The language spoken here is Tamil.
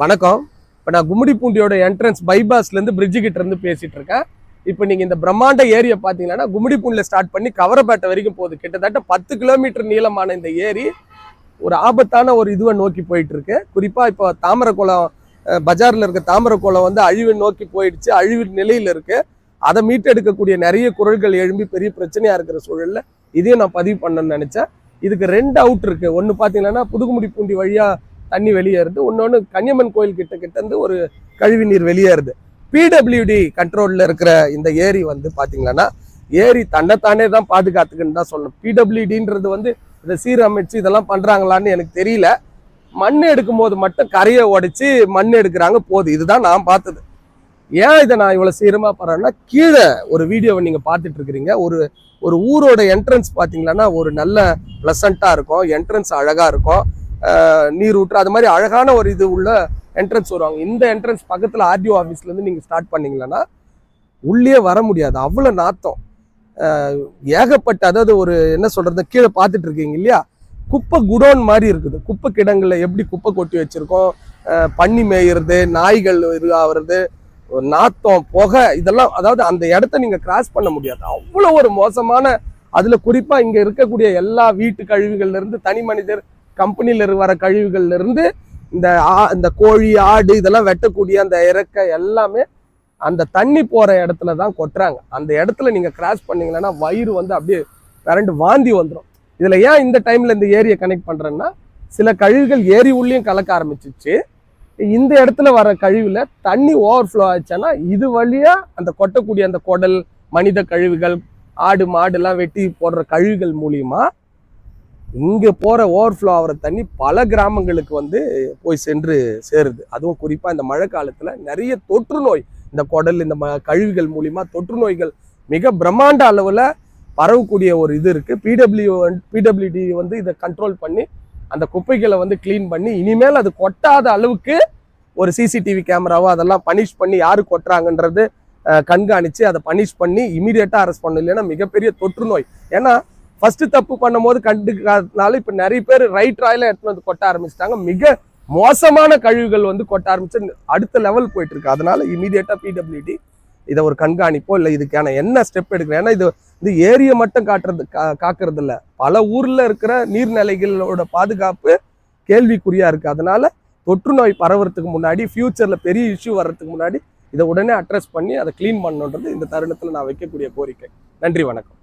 வணக்கம். இப்போ நான் கும்மிடிப்பூண்டியோட என்ட்ரன்ஸ் பைபாஸ்லேருந்து பிரிட்ஜு கிட்டேருந்து பேசிகிட்டு இருக்கேன். இப்போ நீங்கள் இந்த பிரம்மாண்ட ஏரியை பார்த்தீங்கன்னா கும்மிடிப்பூண்டில் ஸ்டார்ட் பண்ணி கவரப்பேட்டை வரைக்கும் போகுது. கிட்டத்தட்ட பத்து கிலோமீட்டர் நீளமான இந்த ஏரி ஒரு ஆபத்தான ஒரு இதுவை நோக்கி போயிட்டுருக்கு குறிப்பாக இப்போ தாமரக்குளம் பஜாரில் பஜார்ல இருக்க தாமரக்குளம் வந்து அழிவை நோக்கி போயிடுச்சு அழிவு நிலையில் இருக்குது அதை மீட்டெடுக்கக்கூடிய நிறைய குரல்கள் எழும்பி பெரிய பிரச்சனையாக இருக்கிற சூழலில் இதையும் நான் பதிவு பண்ணணும்னு நினச்சேன். இதுக்கு ரெண்டு அவுட் இருக்குது ஒன்று பார்த்தீங்கன்னா புதுக்குமுடி பூண்டி வழியாக தண்ணி வெளியேறுது. இன்னொன்று கன்னியம்மன் கோயில் கிட்ட கிட்ட இருந்து ஒரு கழிவு நீர் வெளியேறுது. பிடபிள்யூடி கண்ட்ரோலில் இருக்கிற இந்த ஏரி வந்து பார்த்தீங்கன்னா ஏரி தன்னைத்தானே தான் பாதுகாத்துக்குன்னு தான் சொல்லணும். பிடபிள்யூடின்றது வந்து இதை சீரமைச்சு இதெல்லாம் பண்ணுறாங்களான்னு எனக்கு தெரியல. மண் எடுக்கும் போது மட்டும் கரையை உடைச்சி மண் எடுக்கிறாங்க போதும் இதுதான் நான் பார்த்தது. ஏன் இதை நான் இவ்வளோ சீரமாக பண்றேன்னா கீழே ஒரு வீடியோவை நீங்கள் பார்த்துட்டு இருக்கிறீங்க ஒரு ஒரு ஊரோட என்ட்ரன்ஸ் பார்த்தீங்களன்னா ஒரு நல்ல ப்ளசண்ட்டாக இருக்கும். என்ட்ரன்ஸ் அழகாக இருக்கும். நீர் ஊற்று அது மாதிரி அழகான ஒரு இது உள்ள என்ட்ரன்ஸ் வருவாங்க. இந்த என்ட்ரன்ஸ் பக்கத்தில் ஆர்டிஓ ஆஃபீஸ்லேருந்து நீங்கள் ஸ்டார்ட் பண்ணீங்கன்னா உள்ளே வர முடியாது. அவ்வளோ நாத்தம். ஏகப்பட்ட அதாவது ஒரு என்ன சொல்கிறது கீழே பார்த்துட்டு இருக்கீங்க இல்லையா? குப்பை குடோன் மாதிரி இருக்குது. குப்பை கிடங்களில் எப்படி குப்பை கொட்டி வச்சுருக்கோம்? பண்ணி பன்னி மேயிறது நாய்கள் இது ஆகுறது ஒரு நாத்தம் புகை இதெல்லாம் அதாவது அந்த இடத்த நீங்கள் கிராஸ் பண்ண முடியாது. அவ்வளோ ஒரு மோசமான அதில் குறிப்பாக இங்கே இருக்கக்கூடிய எல்லா வீட்டு கழிவுகள்லேருந்து தனி மனிதர் கம்பெனியில் வர கழிவுகள்ல இருந்து இந்த ஆ- இந்த கோழி ஆடு இதெல்லாம் வெட்டக்கூடிய அந்த இறக்க எல்லாமே அந்த தண்ணி போற இடத்துல தான் கொட்டுறாங்க. அந்த இடத்துல நீங்க கிராஸ் பண்ணீங்கன்னா வயிறு வந்து அப்படியே கரண்ட் வாந்தி வந்துடும் இதுல ஏன் இந்த டைம்ல இந்த ஏரியை கனெக்ட் பண்றேன்னா சில கழிவுகள் ஏரி உள்ளேயும் கலக்க ஆரம்பிச்சிச்சு. இந்த இடத்துல வர கழிவுல தண்ணி ஓவர்ஃப்ளோ ஆச்சுன்னா இது வழியா அந்த கொட்டக்கூடிய அந்த குடல் மனித கழிவுகள் ஆடு மாடு எல்லாம் வெட்டி போடுற கழிவுகள் மூலியமா இங்கே போகிற ஓவர்ஃப்ளோ ஆகிற தண்ணி பல கிராமங்களுக்கு வந்து போய் சென்று சேருது. அதுவும் குறிப்பாக இந்த மழை காலத்தில் நிறைய தொற்று நோய் இந்த குடல் இந்த ம- கழிவுகள் மூலியமாக தொற்று நோய்கள் மிக பிரம்மாண்ட அளவில் பரவக்கூடிய ஒரு இது இருக்குது பிடபிள்யூ பிடபிள்யூடி வந்து இதை கண்ட்ரோல் பண்ணி அந்த குப்பைகளை வந்து க்ளீன் பண்ணி இனிமேல் அது கொட்டாத அளவுக்கு ஒரு சிசிடிவி கேமராவோ அதெல்லாம் பனிஷ் பண்ணி யார் கொட்டுறாங்கன்றது கண்காணித்து அதை பனிஷ் பண்ணி இமீடியட்டாக அரெஸ்ட் பண்ணணும். இல்லைன்னா மிகப்பெரிய தொற்று நோய். ஏன்னா ஃபர்ஸ்ட் தப்பு பண்ணும்போது கண்டுக்காதனால இப்ப நிறைய பேர் ரைட் ராயில எடுத்துன்னு வந்து கொட்ட ஆரம்பிச்சிட்டாங்க. மிக மோசமான கழிவுகள் வந்து கொட்ட ஆரம்பிச்சு அடுத்த லெவல் போயிட்டு இருக்கு அதனால இமீடியட்டா பிடபிள்யூடி இதை ஒரு கண்காணிப்போ இல்லை இதுக்கான என்ன ஸ்டெப் எடுக்கிறேன்? ஏன்னா இது இது ஏரியை மட்டும் காட்டுறது கா- காக்கிறது இல்லை. பல ஊரில் இருக்கிற நீர்நிலைகளோட பாதுகாப்பு கேள்விக்குறியா இருக்கு. அதனால தொற்று நோய் பரவுறதுக்கு முன்னாடி ஃபியூச்சர்ல பெரிய இஷ்யூ வர்றதுக்கு முன்னாடி இதை உடனே அட்ரஸ் பண்ணி அதை க்ளீன் பண்ணணுன்றது இந்த தருணத்தில் நான் வைக்கக்கூடிய கோரிக்கை. நன்றி வணக்கம்.